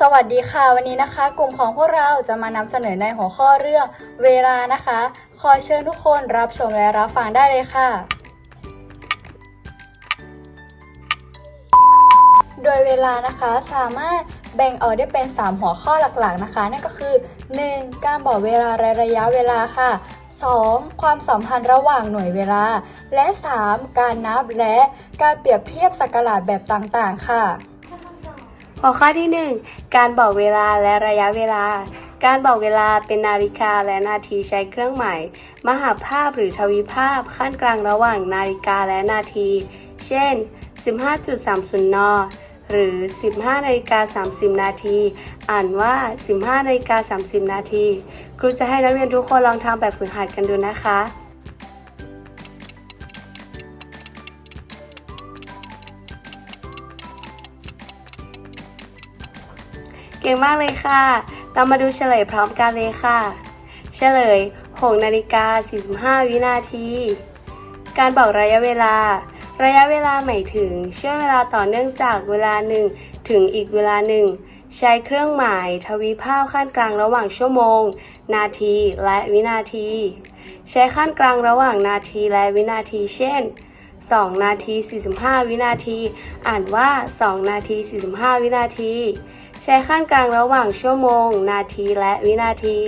สวัสดีค่ะวันนี้นะคะ กลุ่มของพวกเราจะมานำเสนอในหัวข้อเรื่องเวลานะคะ ขอเชิญทุกคนรับชมและรับฟังได้เลยค่ะ โดยเวลานะคะสามารถแบ่งออกได้เป็น 3 หัวข้อหลักๆนะคะ นั่นก็คือ 1. การบอกเวลาและระยะเวลาค่ะ 2. ความสัมพันธ์ระหว่างหน่วยเวลา และ 3. การนับและการเปรียบเทียบสักราชแบบต่างๆ ค่ะ หัวข้อที่ 1 การบอกเวลาและระยะเวลา การบอกเวลาเป็นนาฬิกาและนาทีใช้เครื่องหมายมหาภาพหรือทวีภาพขั้นกลางระหว่างนาฬิกาและนาที เช่น 15.30 น หรือ 15นาฬิกา30 นาที อ่านว่า 15นาฬิกา30 นาที ครูจะให้นักเรียนทุกคนลองทำแบบฝึกหัดกันดูนะคะ เก่งมากเลยค่ะ เรามาดูเฉลยพร้อมกันเลยค่ะ เฉลย6นาฬิกา 45 วินาที การบอกระยะเวลา ระยะเวลาหมายถึงช่วงเวลาต่อเนื่องจากเวลาหนึ่งถึงอีกเวลาหนึ่ง ใช้เครื่องหมายทวีภาคขั้นกลางระหว่างชั่วโมง นาทีและวินาที ใช้ขั้นกลางระหว่างนาทีและวินาที เช่น 2 นาที 45 วินาที อ่านว่า 2 นาที 45 วินาที ใช้ขั้นกลางระหว่างชั่วโมง นาทีและวินาที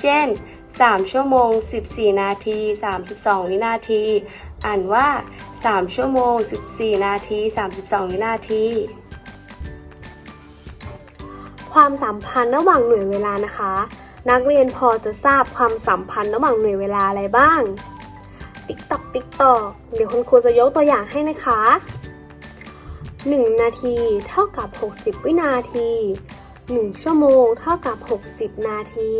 เช่น 3 ชั่วโมง 14 นาที 32 วินาที อ่านว่า 3 ชั่วโมง 14 นาที 32 วินาที ความสัมพันธ์ระหว่างหน่วยเวลานะคะ นักเรียนพอจะทราบความสัมพันธ์ระหว่างหน่วยเวลาอะไรบ้าง ติ๊กตอกติ๊กตอกเดี๋ยวคุณครูจะยกตัวอย่างให้นะคะ 1 นาทีเท่ากับ 60 วินาที 1 ชั่วโมงเท่ากับ 60 นาที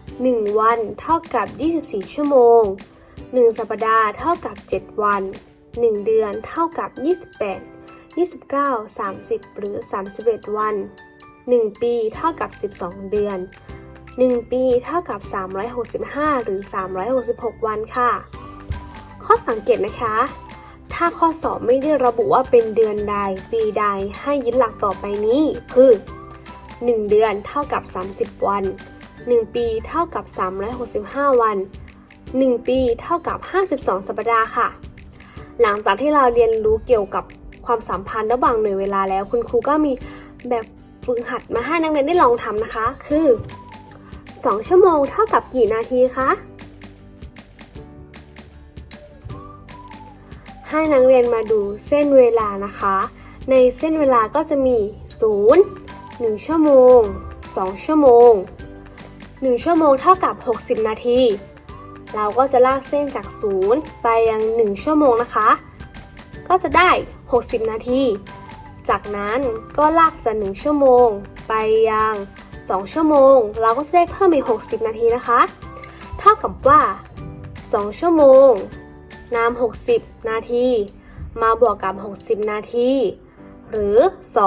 1 วันเท่ากับ 24 ชั่วโมง 1 สัปดาห์เท่ากับ 7 วัน 1 เดือนเท่ากับ 28 29 30 หรือ 31 วัน 1 ปีเท่ากับ 12 เดือน 1 ปีเท่ากับ 365 หรือ 366 วันค่ะ ข้อสังเกตนะคะ ถ้าข้อสอบไม่ได้ระบุว่าเป็นเดือนใดปีใดให้ยึดหลักต่อไปนี้คือ 1 เดือนเท่ากับ 30 วัน 1 ปีเท่ากับ 365 วัน 1 ปีเท่ากับ 52 สัปดาห์ค่ะ หลังจากที่เราเรียนรู้เกี่ยวกับความสัมพันธ์ระหว่างหน่วยเวลาแล้ว คุณครูก็มีแบบฝึกหัดมาให้นักเรียนได้ลองทำนะคะ คือ 2 ชั่วโมงเท่ากับกี่นาทีคะ ให้นักเรียนมาดูเส้นเวลานะคะ ในเส้นเวลาก็จะมี 0 1 ชั่วโมง 2 ชั่วโมง 1 ชั่วโมงเท่ากับ 60 นาที เราก็จะลากเส้นจาก 0 ไปยัง 1 ชั่วโมงนะคะ ก็จะได้ 60 นาที จากนั้นก็ลากจาก 1 ชั่วโมง ไปยัง 2 ชั่วโมง เราก็จะได้เพิ่มอีก 60 นาทีนะคะ เท่ากับว่า 2 ชั่วโมง นำ60 นาที มาบวกกับ 60 นาที หรือ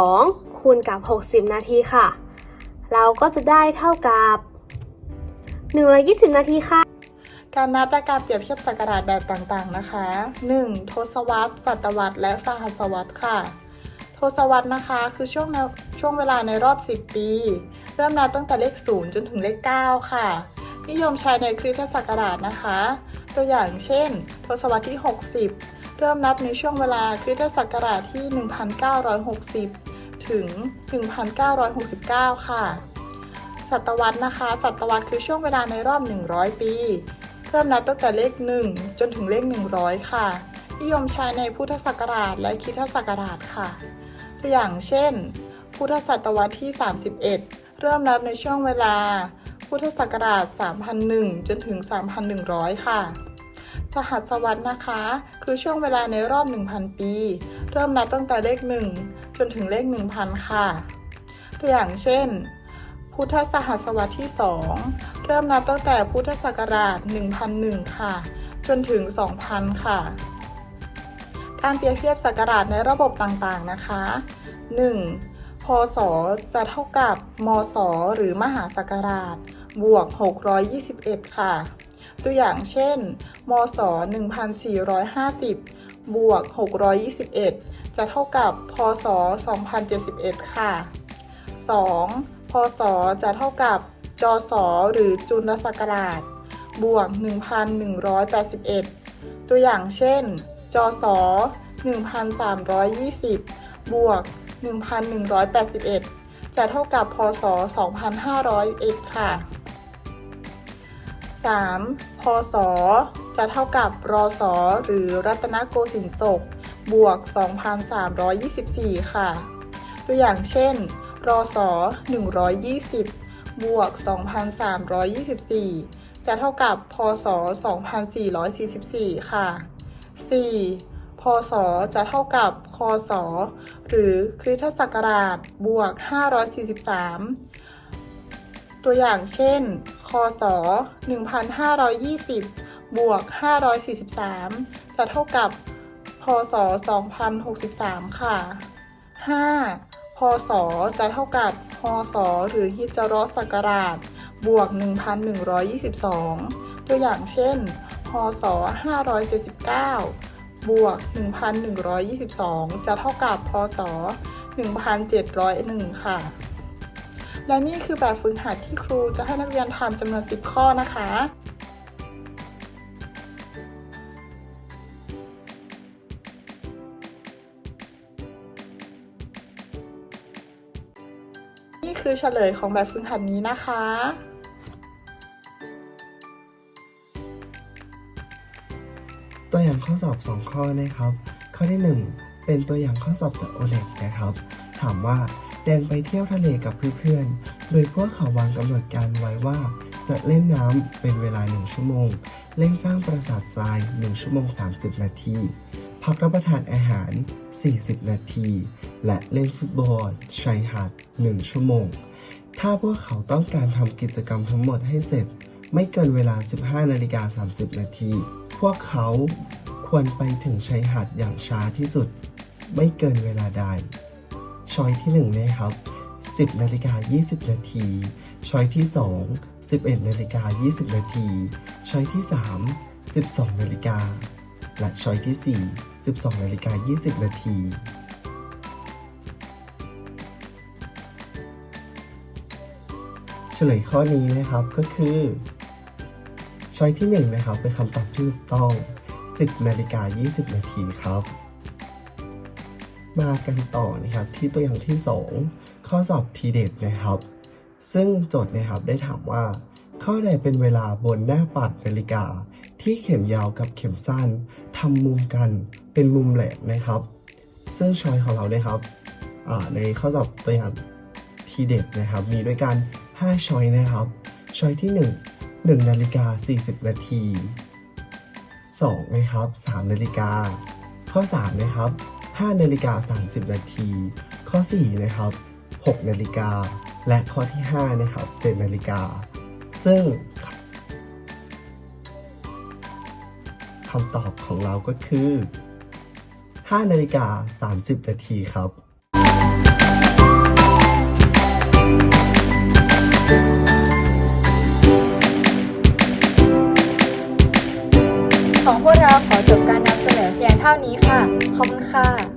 2 คูณกับ 60 นาทีค่ะ เราก็จะได้เท่ากับ 120 นาทีค่ะ การนับและการเปรียบเทียบศักราชแบบต่างๆนะคะ 1. ทศวรรษ ศตวรรษ และสหัสวรรษค่ะ ทศวรรษนะคะคือช่วงช่วงเวลาในรอบ 10 ปี เริ่มนับตั้งแต่เลข 0 จนถึงเลข 9 ค่ะ นิยมใช้ในคริสตศักราชนะคะ ตัวอย่างเช่น ทศวรรษที่ 60 เริ่มนับในช่วงเวลาคริสตศักราชที่ 1960 ถึง 1969 ค่ะ ศตวรรษนะคะ ศตวรรษคือช่วงเวลาในรอบ 100 ปี เริ่มนับตั้งแต่เลข 1 จนถึงเลข 100 ค่ะ นิยมใช้ในพุทธศักราชและคริสตศักราชค่ะ ตัวอย่างเช่น พุทธศตวรรษที่ 31 เริ่มนับในช่วงเวลา พุทธศักราช 3001 จนถึง 3,100 ค่ะ สหัสวรรษนะคะ คือช่วงเวลาในรอบ 1,000 ปี เริ่มนับตั้งแต่เลข 1 จนถึงเลข 1,000 ค่ะ ตัวอย่างเช่น พุทธสหัสวรรษที่ 2 เริ่มนับตั้งแต่พุทธศักราช 1001 ค่ะ จนถึง 2000 ค่ะ การเปรียบเทียบศักราชในระบบต่างๆนะคะ 1. พศ จะเท่ากับ มศ หรือมหาศักราช บวก 621 ค่ะ ตัวอย่างเช่น มศ 1450 บวก 621 จะเท่ากับ พศ 2071 ค่ะ 2. พศ จะเท่ากับ จศ หรือจุลศักราช บวก 1,181 ตัวอย่างเช่น จศ 1,320 บวก 1,181 จะเท่ากับ พศ 2,501 ค่ะ 3. พศ จะเท่ากับรศหรือรัตนโกสินทร์ศก บวก 2,324 ค่ะ ตัวอย่างเช่น รศ 120 บวก 2,324 จะเท่ากับพศ 2444 ค่ะ 4. พศ จะเท่ากับคศ หรือคริสตศักราชบวก 543 ตัวอย่างเช่น ศ 1520 บวก 543 จะเท่ากับ พศ 2063 ค่ะ 5. พศ จะเท่ากับ พศ หรือฮิจรศักราช บวก 1,122 ตัวอย่างเช่น พศ 579 บวก 1,122 จะเท่ากับ พศ 1,701 ค่ะ และนี่คือแบบฝึกหัดที่ครูจะให้นักเรียนทำจำนวน 10 ข้อนะคะนี่คือเฉลยของแบบฝึกหัดนี้นะคะ ตัวอย่างข้อสอบ 2 ข้อนะครับ ข้อที่ 1 เป็นตัวอย่างข้อสอบจากโอเน็นะครับ ถามว่า เดินไปเที่ยวทะเลกับเพื่อนๆ โดยพวกเขาวางกำหนดการไว้ว่า จะเล่นน้ำเป็นเวลา 1 ชั่วโมง เล่นสร้างปราสาททราย 1 ชั่วโมง 30 นาที พักรับประทานอาหาร 40 นาที และเล่นฟุตบอลชายหาด 1 ชั่วโมง ถ้าพวกเขาต้องการทำกิจกรรมทั้งหมดให้เสร็จ ไม่เกินเวลา 15 นาฬิกา 30 นาที พวกเขาควรไปถึงชายหาดอย่างช้าที่สุด ไม่เกินเวลาใด ช้อยที่1นะครับ 10นาฬิกา20 นาที ช้อยที่ 2 11นาฬิกา20 นาที ช้อยที่ 3 12นาฬิกา และช้อยที่ 4 12นาฬิกา20 นาทีเฉลยข้อนี้นะครับก็คือ ช้อยที่ 1 นะครับเป็นคำตอบที่ถูกต้อง 10นาฬิกา20 นาทีครับ มากันต่อนะครับที่ตัวอย่างที่ 2 ข้อสอบทีเด็ดนะครับ ซึ่งโจทย์นะครับได้ถามว่า ข้อใดเป็นเวลาบนหน้าปัดนาฬิกา ที่เข็มยาวกับเข็มสั้นทำมุมกันเป็นมุมแหลมนะครับ ซึ่งช้อยของเรานะครับในข้อสอบตัวอย่างทีเด็ดนะครับ มีด้วยกัน 5 ช้อยนะครับ ช้อยที่ 1 1นาฬิกา40 นาที2นะครับ3นาฬิกาข้อ3นะครับ 5นาฬิกา30 นาที ข้อ 4 นะครับ 6 นาฬิกา และข้อที่ 5 นะครับ 7 นาฬิกา ซึ่งคำตอบของเราก็คือ 5 นาฬิกา 30 นาทีครับของพวกเราขอจบการนำเสนอ เท่านี้ค่ะ ขอบคุณค่ะ